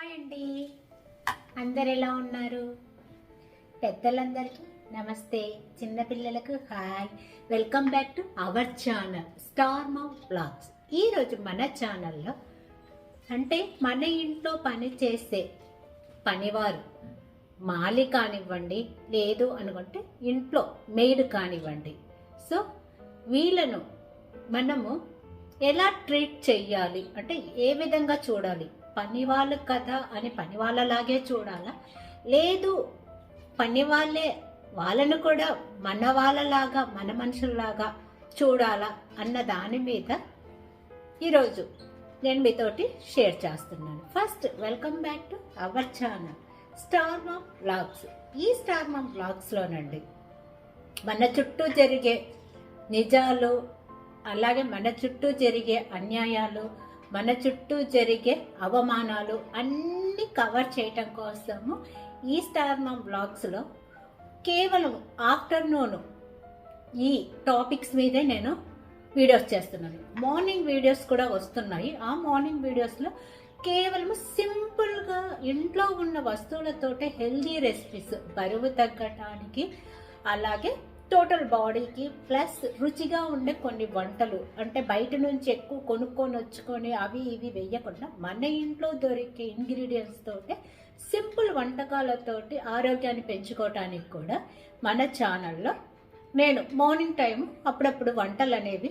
Hi అండి అందరు ఎలా ఉన్నారు? పెద్దలందరికీ నమస్తే. చిన్నపిల్లలకు hi. Welcome back to our channel star mom blogs. ఈరోజు మన ఛానల్లో అంటే మన ఇంట్లో పని చేసే పనివారు మాలి కానివ్వండి లేదు అనుకుంటే ఇంట్లో మేడ్ కానివ్వండి. సో వీళ్ళను మనము ఎలా ట్రీట్ చెయ్యాలి? అంటే ఏ విధంగా చూడాలి? పనివాళ్ళు కదా అని పనివాళ్ళలాగే చూడాలా? లేదు పని వాళ్ళే వాళ్ళను కూడా మన వాళ్ళలాగా మన మనుషుల్లాగా చూడాలా అన్న దాని మీద ఈరోజు నేను మీతోటి షేర్ చేస్తున్నాను. First welcome back to our channel star mom blogs. ఈ స్టార్ మామ్ బ్లాగ్స్లోనండి మన చుట్టూ జరిగే నిజాలు అలాగే మన చుట్టూ జరిగే అన్యాయాలు మన చుట్టూ జరిగే అవమానాలు అన్నీ కవర్ చేయటం కోసము ఈ స్టార్ బ్లాగ్స్లో కేవలం ఆఫ్టర్నూన్ ఈ టాపిక్స్ మీదే నేను వీడియోస్ చేస్తున్నాను. మార్నింగ్ వీడియోస్ కూడా వస్తున్నాయి. ఆ మార్నింగ్ వీడియోస్లో కేవలం సింపుల్గా ఇంట్లో ఉన్న వస్తువులతోటే హెల్దీ రెసిపీస్ బరువు తగ్గటానికి అలాగే టోటల్ బాడీకి ప్లస్ రుచిగా ఉండే కొన్ని వంటలు. అంటే బయట నుంచి ఎక్కువ కొనుక్కొని వచ్చుకొని అవి ఇవి వేయకుండా మన ఇంట్లో దొరికే ఇంగ్రీడియంట్స్ తోటే సింపుల్ వంటకాలతోటి ఆరోగ్యాన్ని పెంచుకోవటానికి కూడా మన ఛానల్లో నేను మార్నింగ్ టైం అప్పుడప్పుడు వంటలు అనేవి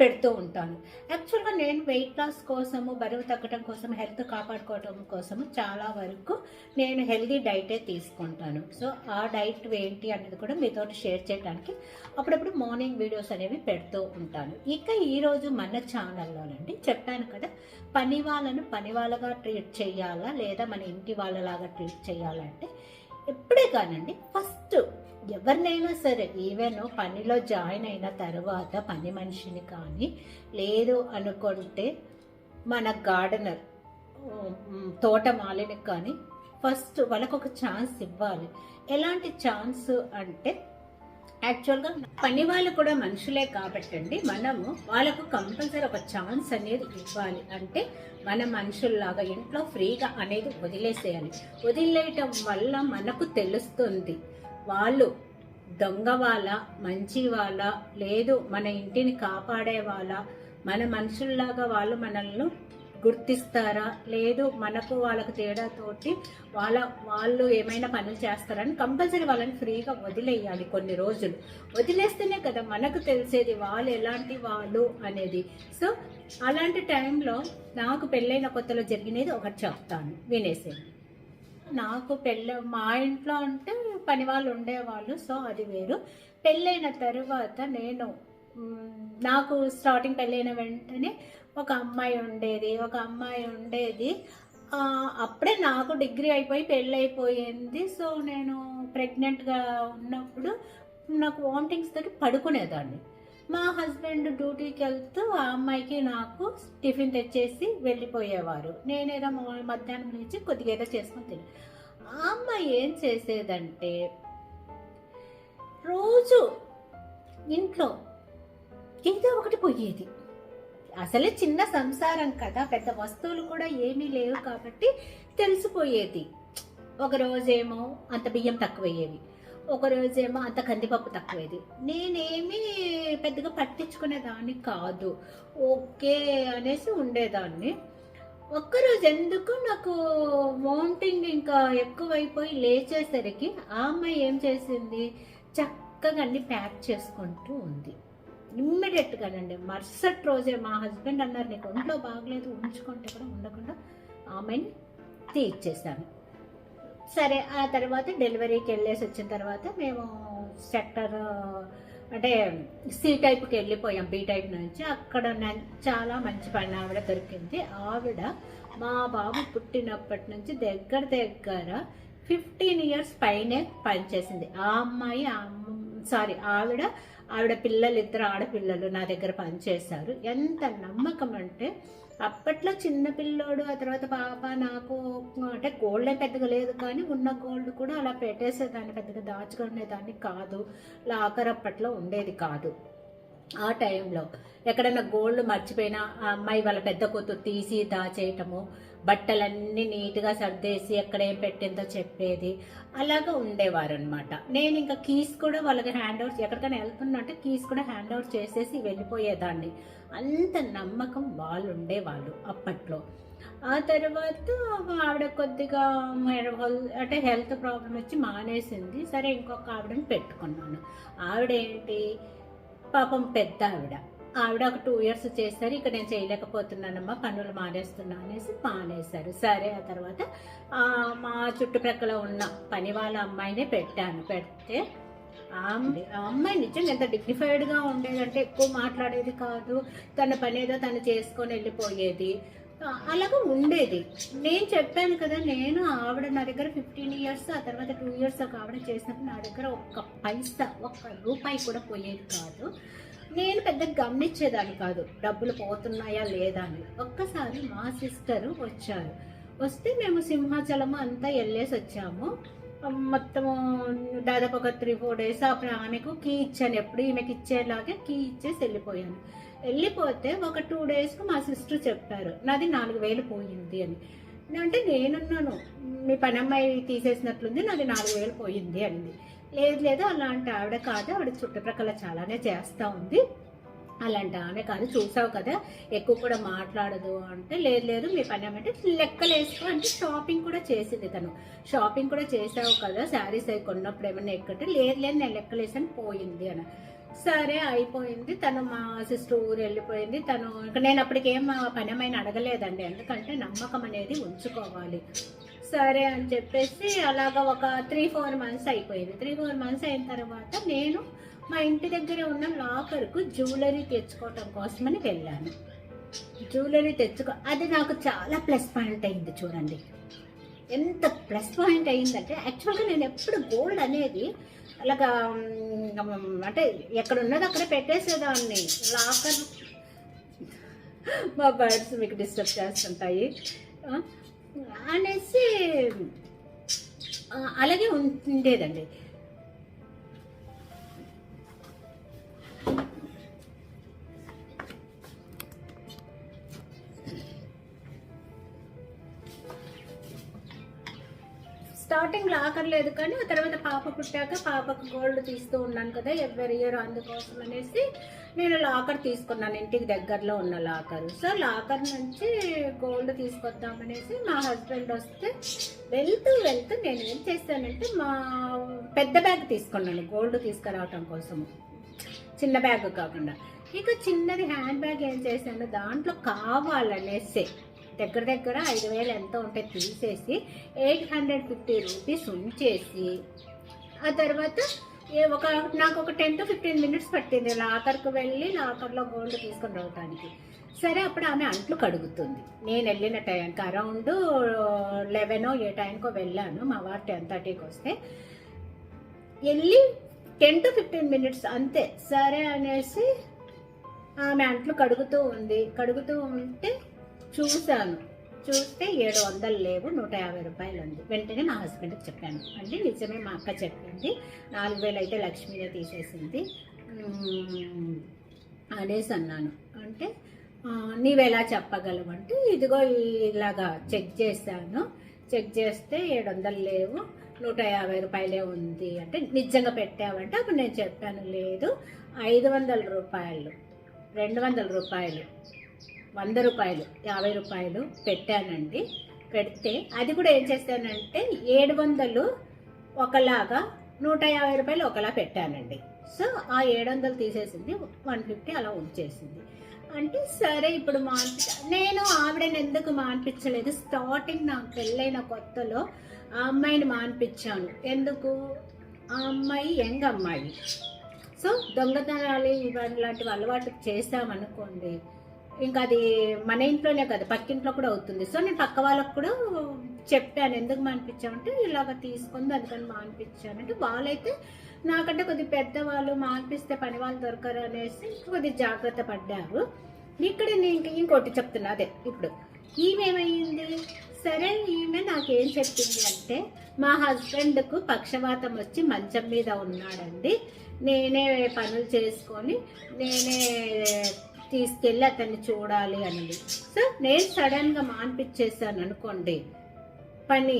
పెడుతూ ఉంటాను. యాక్చువల్గా నేను వెయిట్ లాస్ కోసము బరువు తగ్గడం కోసం హెల్త్ కాపాడుకోవడం కోసము చాలా వరకు నేను హెల్దీ డైటే తీసుకుంటాను. సో ఆ డైట్ ఏంటి అనేది కూడా మీతో షేర్ చేయడానికి అప్పుడప్పుడు మార్నింగ్ వీడియోస్ అనేవి పెడుతూ ఉంటాను. ఇక ఈరోజు మన ఛానల్లోనండి చెప్పాను కదా పని వాళ్ళను పని వాళ్ళగా ట్రీట్ చేయాలా లేదా మన ఇంటి వాళ్ళలాగా ట్రీట్ చేయాలంటే ఎప్పుడే కానండి ఫస్ట్ ఎవరినైనా సరే ఈవెన్ పనిలో జాయిన్ అయిన తర్వాత పని మనిషిని కానీ లేదు అనుకుంటే మన గార్డెనర్ తోటమాలిని కానీ ఫస్ట్ వాళ్ళకు ఒక ఛాన్స్ ఇవ్వాలి. ఎలాంటి ఛాన్స్ అంటే యాక్చువల్గా పని వాళ్ళు కూడా మనుషులే కాబట్టండి మనము వాళ్ళకు కంపల్సరీ ఒక ఛాన్స్ అనేది ఇవ్వాలి. అంటే మన మనుషుల్లాగా ఇంట్లో ఫ్రీగా అనేది వదిలేసేయాలి. వదిలేయటం వల్ల మనకు తెలుస్తుంది. వాళ్ళు దొంగ వాళ్ళ మంచి వాళ్ళ లేదు మన ఇంటిని కాపాడే వాళ్ళ మన మనుషుల్లాగా వాళ్ళు మనల్ని గుర్తిస్తారా? లేదు మనకు వాళ్ళకు తేడాతోటి వాళ్ళ వాళ్ళు ఏమైనా పనులు చేస్తారని కంపల్సరీ వాళ్ళని ఫ్రీగా వదిలేయాలి కొన్ని రోజులు. వదిలేస్తేనే కదా మనకు తెలిసేది వాళ్ళు ఎలాంటి వాళ్ళు అనేది. సో అలాంటి టైంలో నాకు పెళ్ళైన కొత్తలో జరిగినది ఒకటి చెప్తాను. వినేసేది నాకు పెళ్ళ మా ఇంట్లో అంటే పని వాళ్ళు ఉండేవాళ్ళు సో అది వేరు. పెళ్ళైన తర్వాత నేను నాకు స్టార్టింగ్ పెళ్ళైన వెంటనే ఒక అమ్మాయి ఉండేది ఒక అమ్మాయి ఉండేది. అప్పుడే నాకు డిగ్రీ అయిపోయి పెళ్ళి అయిపోయింది సో నేను ప్రెగ్నెంట్గా ఉన్నప్పుడు నాకు వామిటింగ్స్ తోటి పడుకునేదాన్ని. మా హస్బెండ్ డ్యూటీకి వెళ్తూ ఆ అమ్మాయికి నాకు టిఫిన్ తెచ్చేసి వెళ్ళిపోయేవారు. నేనేదో మా- మధ్యాహ్నం నుంచి కొద్దిగా ఏదో చేసుకొని తిని. ఆ అమ్మాయి ఏం చేసేదంటే రోజు ఇంట్లో ఏదో ఒకటి పోయేది. అసలే చిన్న సంసారం కదా పెద్ద వస్తువులు కూడా ఏమీ లేవు కాబట్టి తెలిసిపోయేది. ఒక రోజేమో అంత బియ్యం తక్కువయ్యేవి. ఒక రోజేమో అంత కందిపప్పు తక్కువేది. నేనేమి పెద్దగా పట్టించుకునేదాన్ని కాదు. ఓకే అనేసి ఉండేదాన్ని. ఒక్కరోజు ఎందుకు నాకు వామిటింగ్ ఇంకా ఎక్కువైపోయి లేచేసరికి ఆ అమ్మాయి ఏం చేసింది? చక్కగా అన్ని ప్యాక్ చేసుకుంటూ ఉంది. ఇమ్మీడియట్గానండి. మరుసటి రోజే మా హస్బెండ్ అన్నారు నీకు ఒంట్లో బాగలేదు ఉంచుకుంటే కూడా ఉండకుండా. ఆమెని తీర్చేసాను సరే ఆ తర్వాత డెలివరీకి వెళ్ళేసి వచ్చిన తర్వాత మేము సెక్టర్ అంటే సి టైప్కి వెళ్ళిపోయాం బి టైప్ నుంచి. అక్కడ చాలా మంచి పని ఆవిడ దొరికింది. ఆవిడ మా బాబు పుట్టినప్పటి నుంచి దగ్గర దగ్గర ఫిఫ్టీన్ ఇయర్స్ పైనే పనిచేసింది ఆ అమ్మాయి సారీ ఆవిడ ఆవిడ పిల్లలు ఇద్దరు ఆడపిల్లలు నా దగ్గర పనిచేశారు ఎంత నమ్మకం అంటే అప్పట్లో చిన్న పిల్లోడు ఆ తర్వాత పాప నాకు అంటే గోల్డ్ పెద్దగా లేదు కానీ ఉన్న గోల్డ్ కూడా అలా పెట్టేసేదాన్ని పెద్దగా దాచుకునేదాన్ని కాదు. లాకర్ అప్పట్లో ఉండేది కాదు ఆ టైంలో. ఎక్కడైనా గోల్డ్ మర్చిపోయినా ఆ అమ్మాయి వాళ్ళ పెద్ద కూతురు తీసి దాచేయటము బట్టలన్నీ నీట్గా సర్దేసి ఎక్కడ ఏం పెట్టిందో చెప్పేది. అలాగా ఉండేవారు అనమాట నేను ఇంకా కీస్ కూడా వాళ్ళకి హ్యాండ్ అవుట్ ఎక్కడికైనా వెళ్తున్నా అంటే కీస్ కూడా హ్యాండ్ అవుట్ చేసేసి వెళ్ళిపోయేదాన్ని. అంత నమ్మకం వాళ్ళు ఉండేవాళ్ళు అప్పట్లో. ఆ తర్వాత ఆవిడ కొద్దిగా అంటే హెల్త్ ప్రాబ్లం వచ్చి మానేసింది. సరే ఇంకొక ఆవిడని పెట్టుకున్నాను. ఆవిడ ఏంటి పాపం పెద్ద ఆవిడ ఆవిడ ఒక టూ ఇయర్స్ చేస్తారు ఇక నేను చేయలేకపోతున్నానమ్మా పనులు మానేస్తున్నా అనేసి మానేశారు. సరే ఆ తర్వాత మా చుట్టుప్రక్కల ఉన్న పని వాళ్ళ అమ్మాయినే పెట్టాను. పెడితే అమ్మాయి నిజంగా ఎంత డిగ్నిఫైడ్గా ఉండేదంటే ఎక్కువ మాట్లాడేది కాదు. తన పని ఏదో తను చేసుకొని వెళ్ళిపోయేది. అలాగా ఉండేది. నేను చెప్పాను కదా నేను ఆవిడ నా దగ్గర ఫిఫ్టీన్ ఇయర్స్ ఆ తర్వాత టూ ఇయర్స్ ఒక ఆవిడ చేసినప్పుడు నా దగ్గర ఒక్క పైసా ఒక్క రూపాయి కూడా పోయేది కాదు. నేను పెద్ద గమనించేదాన్ని కాదు. డబ్బులు పోతున్నాయా లేదా అని. ఒక్కసారి మా సిస్టర్ వచ్చారు. వస్తే మేము సింహాచలం అంతా వెళ్ళేసి వచ్చాము. మొత్తము దాదాపు ఒక త్రీ ఫోర్ డేస్ అప్పుడు ఆమెకు కీ ఇచ్చాను. ఎప్పుడు ఈమెకి ఇచ్చేలాగే కీ ఇచ్చేసి వెళ్ళిపోయాను. వెళ్ళిపోతే ఒక టూ డేస్కి మా సిస్టర్ చెప్పారు నాది నాలుగు వేలు పోయింది అని. అంటే నేనున్నాను మీ పని అమ్మాయి తీసేసినట్లుంది నాది నాలుగు వేలు పోయింది అనింది లేదు లేదు అలాంటి ఆవిడ కాదు ఆవిడ చుట్టుప్రక్కల చాలానే చేస్తూ ఉంది. అలాంటి ఆమె కాదు. చూసావు కదా ఎక్కువ కూడా మాట్లాడదు అంటే లేదు లేదు మీ పని ఏమంటే లెక్కలు వేసుకో అంటే షాపింగ్ కూడా చేసింది తను. షాపింగ్ కూడా చేసావు కదా శారీస్ అవి కొన్నప్పుడు ఏమన్నా ఎక్కంటే లేదు లేదు నేను లెక్కలు వేసాను పోయింది అని. సరే అయిపోయింది. తను మా సిస్టర్ ఊరు వెళ్ళిపోయింది. తను ఇంకా నేను అప్పటికేం పని ఏమైనా అడగలేదండి. ఎందుకంటే నమ్మకం అనేది ఉంచుకోవాలి. సరే అని చెప్పేసి అలాగ ఒక త్రీ ఫోర్ మంత్స్ అయిపోయింది. త్రీ ఫోర్ మంత్స్ అయిన తర్వాత నేను మా ఇంటి దగ్గర ఉన్న లాకర్కు జ్యువెలరీ తెచ్చుకోవటం కోసమని వెళ్ళాను. జ్యువెలరీ తెచ్చుకో అది నాకు చాలా ప్లస్ పాయింట్ అయింది చూడండి. ఎంత ప్లస్ పాయింట్ అయిందంటే యాక్చువల్గా నేను ఎప్పుడు గోల్డ్ అనేది అలాగా అంటే ఎక్కడ ఉన్నది అక్కడ పెట్టేసేదాన్ని. లాకర్ మా బర్డ్స్ మీకు డిస్టర్బ్ చేస్తుంటాయి. అనేసి అలాగే ఉండేదండి. స్టార్టింగ్ లాకర్ లేదు కానీ తర్వాత పాప పుట్టాక పాపకు గోల్డ్ తీస్తూ ఉన్నాను కదా ఎవరి ఇయర్ అందుకోసం అనేసి నేను లాకర్ తీసుకున్నాను ఇంటికి దగ్గరలో ఉన్న లాకర్ సో లాకర్ నుంచి గోల్డ్ తీసుకొద్దామనేసి మా హస్బెండ్ వస్తే వెళ్తూ వెళ్తూ నేను ఏం చేశానంటే మా పెద్ద బ్యాగ్ తీసుకున్నాను గోల్డ్ తీసుకురావటం కోసము. చిన్న బ్యాగ్ కాకుండా. ఇక చిన్నది హ్యాండ్ బ్యాగ్ ఏం చేశాను దాంట్లో కావాలనేసి దగ్గర దగ్గర ఐదు వేలు ఎంత ఉంటే తీసేసి ఎయిట్ హండ్రెడ్ ఫిఫ్టీ రూపీస్ ఉంచేసి ఆ తర్వాత ఒక నాకు ఒక టెన్ టు ఫిఫ్టీన్ మినిట్స్ పట్టింది లాకర్కి వెళ్ళి లాకర్లో గోల్డ్ తీసుకొని రావడానికి సరే అప్పుడు ఆమె అంట్లు కడుగుతుంది. నేను వెళ్ళిన టైంకి అరౌండ్ లెవెనో ఏ టైంకో వెళ్ళాను మా వారు టెన్ థర్టీకి వస్తే. వెళ్ళి టెన్ టు ఫిఫ్టీన్ మినిట్స్ అంతే. సరే అనేసి ఆమె అంట్లు కడుగుతూ ఉంది. కడుగుతూ ఉంటే చూశాను. చూస్తే ఏడు వందలు లేవు నూట యాభై రూపాయలు ఉంది. వెంటనే మా హస్బెండ్కి చెప్పాను. అంటే నిజమే మా అక్క చెప్పింది. నాలుగు వేలు అయితే లక్ష్మీనే తీసేసింది. అనేసి అన్నాను. అంటే నీవెలా చెప్పగలవు? అంటే ఇదిగో ఇలాగా చెక్ చేశాను. చెక్ చేస్తే ఏడు వందలు లేవు నూట యాభై రూపాయలే ఉంది. అంటే నిజంగా పెట్టావంటే అప్పుడు నేను చెప్పాను లేదు. ఐదు వందల రూపాయలు రెండు వందల రూపాయలు. వంద రూపాయలు యాభై రూపాయలు పెట్టానండి. పెడితే అది కూడా ఏం చేశానంటే ఏడు వందలు ఒకలాగా నూట యాభై రూపాయలు ఒకలా పెట్టానండి. సో ఆ ఏడు వందలు తీసేసింది వన్ ఫిఫ్టీ అలా ఉంచేసింది. అంటే సరే ఇప్పుడు మాన్పి నేను ఆవిడని ఎందుకు మాన్పించలేదు? స్టార్టింగ్ నాకు పెళ్ళైన కొత్తలో ఆ అమ్మాయిని మాన్పించాను. ఎందుకు? ఆ అమ్మాయి యంగ్ అమ్మాయి. సో దొంగతనాలు ఇవన్నీ లాంటివి అలవాటు చేసామనుకోండి ఇంకా అది మన ఇంట్లోనే కదా పక్కింట్లో కూడా అవుతుంది. సో నేను పక్క వాళ్ళకు కూడా చెప్పాను ఎందుకు మానిపించామంటే ఇలాగ తీసుకుంది అందుకని మానిపించాను అంటే వాళ్ళైతే నాకంటే కొద్ది పెద్దవాళ్ళు మానిపిస్తే పని వాళ్ళు దొరకరు అనేసి కొద్ది జాగ్రత్త పడ్డారు. ఇక్కడ నేను ఇంక- ఇంకోటి చెప్తున్నా అదే ఇప్పుడు. ఈమెమయ్యింది సరే ఈమె నాకేం చెప్పింది అంటే మా హస్బెండ్కు పక్షవాతం వచ్చి మంచం మీద ఉన్నాడండి. నేనే పనులు చేసుకొని నేనే తీసుకెళ్ళి అతన్ని చూడాలి అన్నది సో నేను సడన్గా మాన్పించేసాను అనుకోండి పని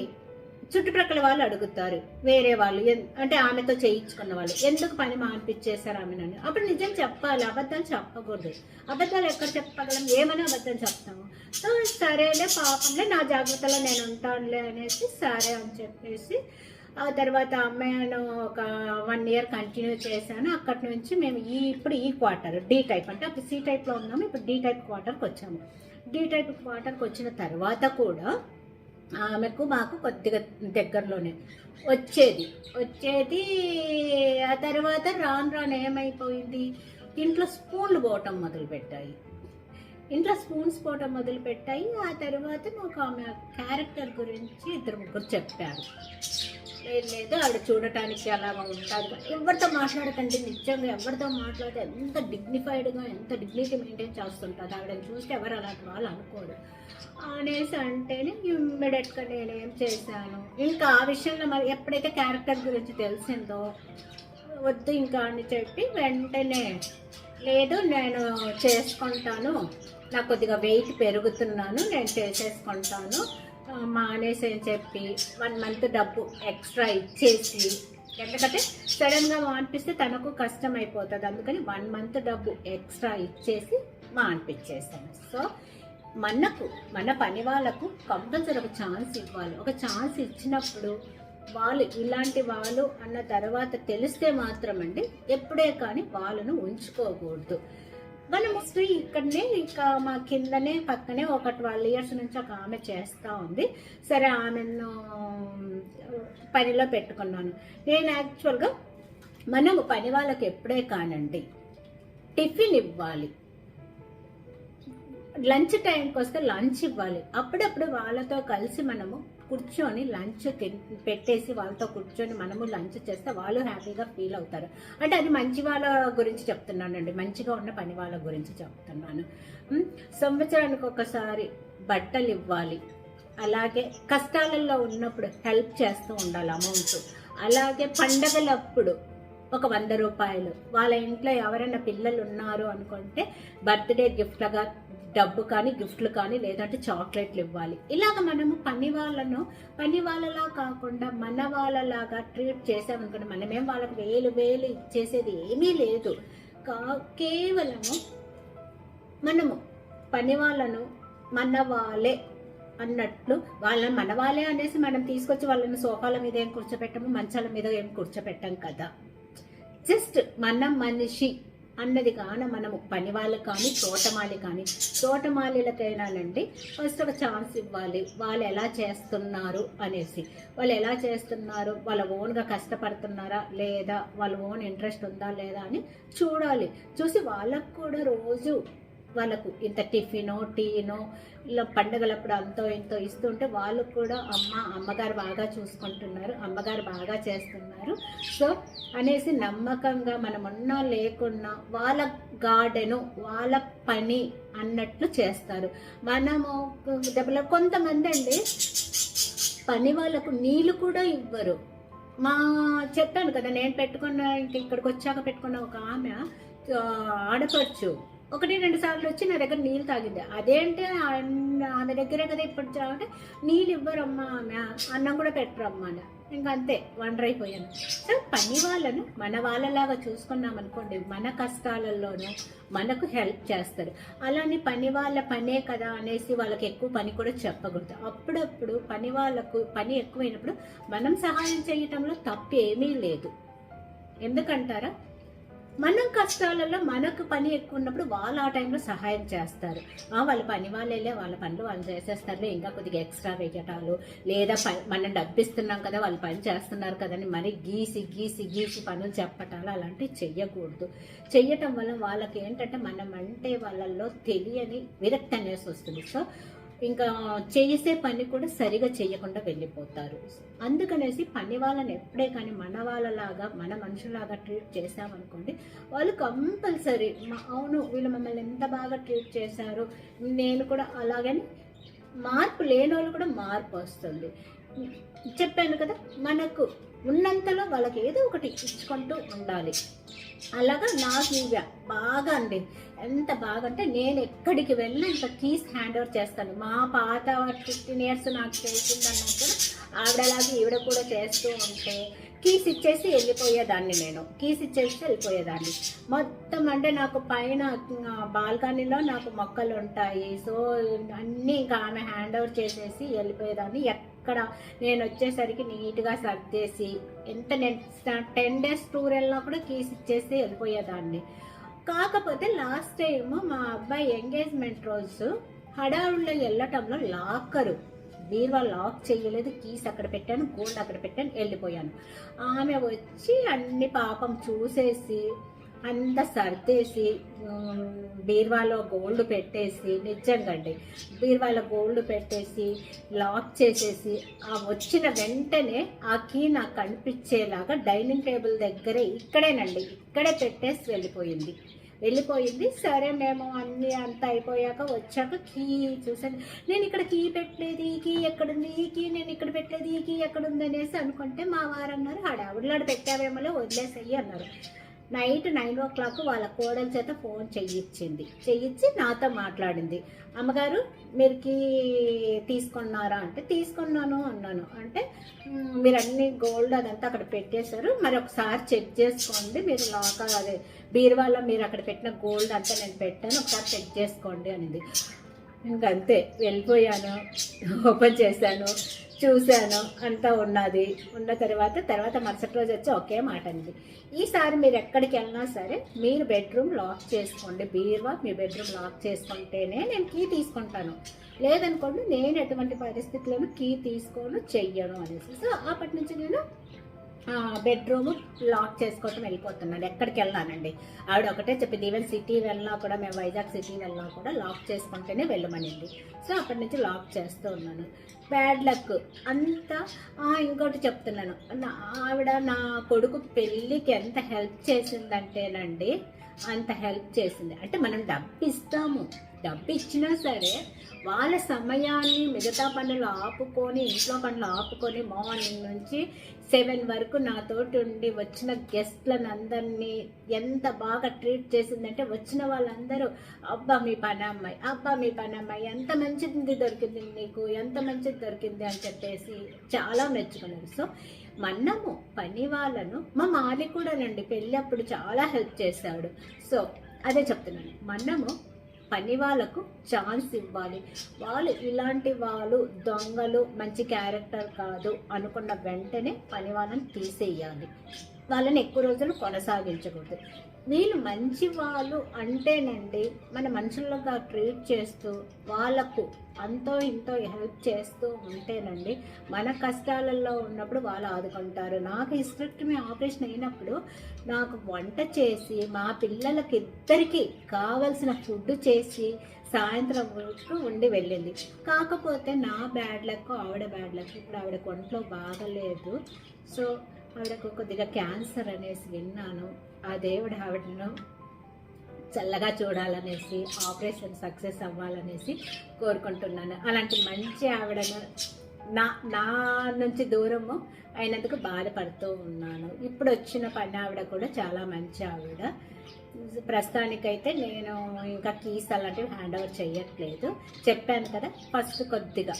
చుట్టుప్రక్కల వాళ్ళు అడుగుతారు వేరే వాళ్ళు అంటే ఆమెతో చేయించుకున్న వాళ్ళు ఎందుకు పని మాన్పించేశారు ఆమె నన్ను? అప్పుడు నిజం చెప్పాలి అబద్ధాలు చెప్పకూడదు. అబద్ధాలు ఎక్కడ చెప్పగలం? ఏమైనా అబద్ధం చెప్తాము. సో సరేలే పాపంలే నా జాగ్రత్తలో నేను ఉంటానులే అనేసి సరే అని చెప్పేసి ఆ తర్వాత నేను ఒక వన్ ఇయర్ కంటిన్యూ చేశాను. అక్కడి నుంచి మేము ఈ ఇప్పుడు ఈ క్వార్టర్ డి టైప్ అంటే అప్పుడు సి టైప్లో ఉన్నాము ఇప్పుడు డి టైప్ క్వార్టర్కి వచ్చాము. డి టైప్ క్వార్టర్కి వచ్చిన తర్వాత కూడా ఆమెకు మాకు కొద్దిగా దగ్గరలోనే వచ్చేది. వచ్చేది ఆ తర్వాత రాను రాను ఏమైపోయింది? ఇంట్లో స్పూన్లు పోవటం మొదలుపెట్టాయి. ఇంట్లో స్పూన్స్ పోవటం మొదలుపెట్టాయి. ఆ తర్వాత నాకు ఆమె క్యారెక్టర్ గురించి ఇద్దరు ముగ్గురు చెప్పారు. లేదు లేదు ఆవిడ చూడటానికి అలా ఉంటుంది. ఎవరితో మాట్లాడకండి నిజంగా ఎవరితో మాట్లాడితే ఎంత డిగ్నిఫైడ్గా ఎంత డిగ్నిటీ మెయింటైన్ చేస్తుంటుంది. ఆవిడని చూస్తే ఎవరు అలాంటి వాళ్ళు అనుకోరు. అనేసి అంటేనే ఇమ్మీడియట్గా నేనేం చేశాను. ఇంకా ఆ విషయంలో మరి ఎప్పుడైతే క్యారెక్టర్ గురించి తెలిసిందో వద్దు ఇంకా అని చెప్పి వెంటనే లేదు నేను చేసుకుంటాను. నాకు కొద్దిగా వెయిట్ పెరుగుతున్నాను నేను చేసేసుకుంటాను. మానేసి అని చెప్పి వన్ మంత్ డబ్బు ఎక్స్ట్రా ఇచ్చేసి ఎందుకంటే సడన్గా మానిపిస్తే తనకు కష్టం అయిపోతుంది. అందుకని వన్ మంత్ డబ్బు ఎక్స్ట్రా ఇచ్చేసి మానిపించేసాను సో మనకు మన పని వాళ్ళకు కంపల్సరీ ఒక ఛాన్స్ ఇవ్వాలి. ఒక ఛాన్స్ ఇచ్చినప్పుడు వాళ్ళు ఇలాంటి వాళ్ళు అన్న తర్వాత తెలిస్తే మాత్రం అండి ఎప్పుడే కానీ వాళ్ళను ఉంచుకోకూడదు. మనం మోస్ట్లీ ఇక్కడనే ఇంకా మా కిందనే పక్కనే ఒక ట్వెల్వ్ ఇయర్స్ నుంచి ఒక ఆమె చేస్తూ ఉంది. సరే ఆమెను పనిలో పెట్టుకున్నాను. నేను యాక్చువల్గా మనం పని వాళ్ళకి ఎప్పుడే కానండి టిఫిన్ ఇవ్వాలి. లంచ్ టైంకి వస్తే లంచ్ ఇవ్వాలి. అప్పుడప్పుడు వాళ్ళతో కలిసి మనము కూర్చొని లంచ్ పెట్టేసి వాళ్ళతో కూర్చొని మనము లంచ్ చేస్తే వాళ్ళు హ్యాపీగా ఫీల్ అవుతారు. అంటే అది మంచి వాళ్ళ గురించి చెప్తున్నానండి. మంచిగా ఉన్న పని వాళ్ళ గురించి చెప్తున్నాను. సంవత్సరానికి ఒకసారి బట్టలు ఇవ్వాలి. అలాగే కష్టాలలో ఉన్నప్పుడు హెల్ప్ చేస్తూ ఉండాలి అమౌంట్. అలాగే పండగలప్పుడు ఒక వంద రూపాయలు. వాళ్ళ ఇంట్లో ఎవరైనా పిల్లలు ఉన్నారు అనుకుంటే బర్త్డే గిఫ్ట్గా డబ్బు కానీ గిఫ్ట్లు కానీ లేదంటే చాక్లెట్లు ఇవ్వాలి. ఇలాగ మనము పని వాళ్ళను పని వాళ్ళలా కాకుండా మన వాళ్ళలాగా ట్రీట్ చేసామనుకోండి మనమేం వాళ్ళకి వేలు వేలు ఇచ్చేసేది ఏమీ లేదు. కా కేవలము మనము పని వాళ్ళను మన వాళ్ళే అన్నట్లు వాళ్ళని మన వాళ్ళే అనేసి మనం తీసుకొచ్చి వాళ్ళని సోఫాల మీద ఏం కూర్చోపెట్టము మంచాల మీద ఏం కూర్చోబెట్టాం కదా. జస్ట్ మన మనిషి అన్నది కాన మనము పని వాళ్ళు కానీ తోటమాలి కానీ తోటమాలీలకైనానండి ఫస్ట్ ఒక ఛాన్స్ ఇవ్వాలి. వాళ్ళు ఎలా చేస్తున్నారు అనేసి. వాళ్ళు ఎలా చేస్తున్నారు? వాళ్ళ ఓన్గా కష్టపడుతున్నారా? లేదా వాళ్ళ ఓన్ ఇంట్రెస్ట్ ఉందా లేదా అని చూడాలి. చూసి వాళ్ళకు కూడా రోజు వాళ్ళకు ఇంత టిఫినో టీనో ఇలా పండగలప్పుడు అంతో ఇంతో ఇస్తుంటే వాళ్ళు కూడా అమ్మ అమ్మగారు బాగా చూసుకుంటున్నారు అమ్మగారు బాగా చేస్తున్నారు. సో అనేసి నమ్మకంగా మనం ఉన్నా లేకున్నా వాళ్ళ గార్డెను వాళ్ళ పని అన్నట్లు చేస్తారు. మనము డబ్బులు కొంతమంది అండి పని వాళ్ళకు నీళ్ళు కూడా ఇవ్వరు. మా చెప్పాను కదా నేను పెట్టుకున్న ఇంక ఇక్కడికి వచ్చాక పెట్టుకున్న ఒక ఆమె ఆ, ఆడపడుచు. ఒకటి రెండు సార్లు వచ్చి నా దగ్గర నీళ్ళు తాగింది. అదేంటి? ఆన్- ఆమె దగ్గరే కదా ఇప్పుడు అంటే నీళ్ళు ఇవ్వరమ్మా ఆమె అన్నం కూడా పెట్టరమ్మా ఇంకా అంతే వండర్ అయిపోయాను సో పని వాళ్ళను మన వాళ్ళలాగా చూసుకున్నాం అనుకోండి మన కష్టాలలోనూ మనకు హెల్ప్ చేస్తారు. అలానే పని వాళ్ళ పనే కదా అనేసి వాళ్ళకి ఎక్కువ పని కూడా చెప్పకూడదు. అప్పుడప్పుడు పని వాళ్ళకు పని ఎక్కువైనప్పుడు మనం సహాయం చేయటంలో తప్పు ఏమీ లేదు. ఎందుకంటారా? మనం కష్టాలలో మనకు పని ఎక్కువ ఉన్నప్పుడు వాళ్ళు ఆ టైంలో సహాయం చేస్తారు. వాళ్ళ పని వాళ్ళే వాళ్ళ పనులు వాళ్ళు చేసేస్తారు ఇంకా కొద్దిగా ఎక్స్ట్రా వేయటాలు లేదా పని మనం డబ్బిస్తున్నాం కదా వాళ్ళు పని చేస్తున్నారు కదని మరి గీసి గీసి గీసి పనులు చెప్పటాలు అలాంటివి చెయ్యకూడదు. చెయ్యటం వల్ల వాళ్ళకి ఏంటంటే మనం అంటే వాళ్ళల్లో తెలియని విరక్తి అనేసి వస్తుంది. సో ఇంకా చేసే పని కూడా సరిగా చేయకుండా వెళ్ళిపోతారు. అందుకనేసి పని వాళ్ళని ఎప్పుడే కానీ మన వాళ్ళలాగా మన మనుషులాగా ట్రీట్ చేసామనుకోండి వాళ్ళు కంపల్సరీ అవును వీళ్ళు మమ్మల్ని ఎంత బాగా ట్రీట్ చేశారు నేను కూడా అలాగని మార్పు లేని వాళ్ళు కూడా మార్పు వస్తుంది. చెప్పాను కదా మనకు ఉన్నంతలో వాళ్ళకి ఏదో ఒకటి ఇచ్చుకుంటూ ఉండాలి. అలాగా నాకు ఇవి బాగా అండి. ఎంత బాగా అంటే నేను ఎక్కడికి వెళ్ళినా ఇంకా కీస్ హ్యాండ్ ఓవర్ చేస్తాను. మా పాత ఫిఫ్టీన్ ఇయర్స్ నాకు తెలిసిందన్నా కూడా ఆవిడలాగా ఈవిడ కూడా చేస్తూ ఉంటే కీస్ ఇచ్చేసి వెళ్ళిపోయేదాన్ని నేను. కీస్ ఇచ్చేసి వెళ్ళిపోయేదాన్ని. మొత్తం అంటే నాకు పైన బాల్కనీలో నాకు మొక్కలు ఉంటాయి. సో అన్నీ ఇంకా ఆమె హ్యాండ్ ఓవర్ చేసేసి వెళ్ళిపోయేదాన్ని. అక్కడ నేను వచ్చేసరికి నీట్గా సర్దేసి ఎంత నేను టెన్ డేస్ టూర్ వెళ్ళినా కూడా కీస్ ఇచ్చేసి వెళ్ళిపోయేదాన్ని. కాకపోతే లాస్ట్ టైం మా అబ్బాయి ఎంగేజ్మెంట్ రోజు హడావుల్లో వెళ్ళటంలో లాకరు. బీరువా లాక్ చేయలేదు కీస్ అక్కడ పెట్టాను గోల్డ్ అక్కడ పెట్టాను వెళ్ళిపోయాను. ఆమె వచ్చి అన్ని పాపం చూసేసి అంత సర్దేసి బీర్వాలో గోల్డ్ పెట్టేసి నిజంగా అండి గోల్డ్ పెట్టేసి లాక్ చేసేసి ఆ వచ్చిన వెంటనే ఆ కీ నాకు కనిపించేలాగా డైనింగ్ టేబుల్ దగ్గరే ఇక్కడేనండి ఇక్కడే పెట్టేసి వెళ్ళిపోయింది. వెళ్ళిపోయింది సరే మేము అన్ని అంతా అయిపోయాక వచ్చాక కీ చూసాను నేను ఇక్కడ కీ పెట్టలేదు ఈ కీ ఎక్కడుంది ఈ కీ నేను ఇక్కడ పెట్టలేదు ఈ కీ ఎక్కడుంది అనేసి అనుకుంటే మా వారు అన్నారు హడావుడిలాడు పెట్టావేమో వదిలేసయ్యి అన్నారు. నైట్ నైన్ ఓ క్లాక్ వాళ్ళ కోడల చేత ఫోన్ చెయ్యిచ్చింది. చెయ్యిచ్చి నాతో మాట్లాడింది. అమ్మగారు మీరుకి తీసుకున్నారా అంటే తీసుకున్నాను అన్నాను. అంటే మీరు అన్ని గోల్డ్ అదంతా అక్కడ పెట్టేశారు. మరి ఒకసారి చెక్ చేసుకోండి. మీరు లాక అదే బీరువాలో మీరు అక్కడ పెట్టిన గోల్డ్ అంతా నేను పెట్టాను. ఒకసారి చెక్ చేసుకోండి అనింది. ఇంకంతే వెళ్ళిపోయాను ఓపెన్ చేశాను. చూశాను. అంతా ఉన్నది. ఉన్న తర్వాత తర్వాత మరుసటి రోజు వచ్చి ఒకే మాట అంది ఈసారి మీరు ఎక్కడికి వెళ్ళినా సరే మీరు బెడ్రూమ్ లాక్ చేసుకోండి. బీరువా? మీ బెడ్రూమ్ లాక్ చేసుకుంటేనే నేను కీ తీసుకుంటాను. లేదనుకోండి నేను ఎటువంటి పరిస్థితుల్లోనూ కీ తీసుకోను చెయ్యను అనేసి. సో అప్పటి నుంచి నేను బెడ్రూమ్ లాక్ చేసుకోవటం వెళ్ళిపోతున్నాను ఎక్కడికి వెళ్ళానండి ఆవిడ ఒకటే చెప్పింది ఈవెన్ సిటీ వెళ్ళినా కూడా మేము వైజాగ్ సిటీ వెళ్ళినా కూడా లాక్ చేసుకుంటేనే వెళ్ళమనింది సో అక్కడి నుంచి లాక్ చేస్తూ ఉన్నాను. బ్యాడ్ లక్ అంతా ఇంకోటి చెప్తున్నాను. నా ఆవిడ నా కొడుకు పెళ్ళికి ఎంత హెల్ప్ చేసిందంటేనండి అంత హెల్ప్ చేసింది. అంటే మనం డబ్బు ఇస్తాము డబ్బు ఇచ్చినా సరే వాళ్ళ సమయాన్ని మిగతా పనులు ఆపుకొని ఇంట్లో పనులు ఆపుకొని మార్నింగ్ నుంచి సెవెన్ వరకు నాతోటి ఉండి వచ్చిన గెస్ట్లను అందరినీ ఎంత బాగా ట్రీట్ చేసిందంటే వచ్చిన వాళ్ళందరూ అబ్బా మీ పని అమ్మాయి అబ్బా మీ పని అమ్మాయి ఎంత మంచిది దొరికింది నీకు ఎంత మంచిది దొరికింది అని చెప్పేసి చాలా మెచ్చుకున్నారు. సో మనము పని వాళ్ళను మా మాలి కూడానండి పెళ్ళి అప్పుడు చాలా హెల్ప్ చేశాడు. సో అదే చెప్తున్నాను. మనము పని వాళ్ళకు ఛాన్స్ ఇవ్వాలి. వాళ్ళు ఇలాంటి వాళ్ళు దొంగలు మంచి క్యారెక్టర్ కాదు అనుకున్న వెంటనే పని వాళ్ళని తీసేయాలి. వాళ్ళని ఎక్కువ రోజులు కొనసాగించకూడదు. వీళ్ళు మంచి వాళ్ళు అంటేనండి మన మనుషులుగా ట్రీట్ చేస్తూ వాళ్ళకు అంతో ఇంతో హెల్ప్ చేస్తూ ఉంటేనండి మన కష్టాలలో ఉన్నప్పుడు వాళ్ళు ఆదుకుంటారు. నాకు హిస్టెక్టమీ ఆపరేషన్ అయినప్పుడు నాకు వంట చేసి మా పిల్లలకి ఇద్దరికి కావలసిన ఫుడ్ చేసి సాయంత్రం వరకు ఉండి వెళ్ళింది. కాకపోతే నా బ్యాడ్ లక్ ఆవిడ బ్యాడ్ లక్ ఇప్పుడు ఆవిడ ఒంట్లో బాగలేదు. సో ఆవిడకు కొద్దిగా క్యాన్సర్ అనేసి విన్నాను. ఆ దేవుడు ఆవిడను చల్లగా చూడాలనేసి ఆపరేషన్ సక్సెస్ అవ్వాలనేసి కోరుకుంటున్నాను. అలాంటి మంచి ఆవిడను నా నా నుంచి దూరము అయినందుకు బాధపడుతూ ఉన్నాను. ఇప్పుడు వచ్చిన పని ఆవిడ కూడా చాలా మంచి ఆవిడ. ప్రస్తుతానికైతే నేను ఇంకా కీస్ అలాంటివి హ్యాండ్ ఓవర్ చేయట్లేదు. చెప్పాను కదా ఫస్ట్ కొద్దిగా.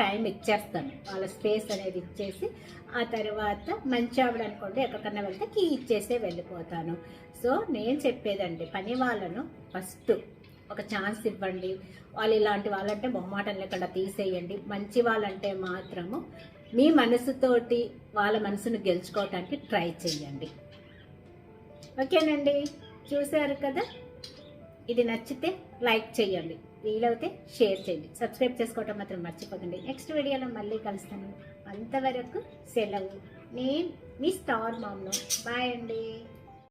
టైం ఇచ్చేస్తాను. వాళ్ళ స్పేస్ అనేది ఇచ్చేసి ఆ తర్వాత మంచి ఆవిడ అనుకోండి ఎక్కడికన్నా వెళ్తే కీ ఇచ్చేసే వెళ్ళిపోతాను. సో నేను చెప్పేదండి పని వాళ్ళను ఫస్ట్ ఒక ఛాన్స్ ఇవ్వండి. వాళ్ళు ఇలాంటి వాళ్ళంటే మొహమాటం లేకుండా తీసేయండి. మంచి వాళ్ళంటే మాత్రము మీ మనసుతోటి వాళ్ళ మనసును గెలుచుకోవటానికి ట్రై చేయండి ఓకేనండి? చూశారు కదా? ఇది నచ్చితే లైక్ చేయండి వీలైతే షేర్ చేయండి. సబ్స్క్రైబ్ చేసుకోవటం మాత్రం మర్చిపోకండి. నెక్స్ట్ వీడియోలో మళ్ళీ కలుస్తాను. అంతవరకు సెలవు. నేను మీ స్టార్ మామ్ను బాయ్ అండి.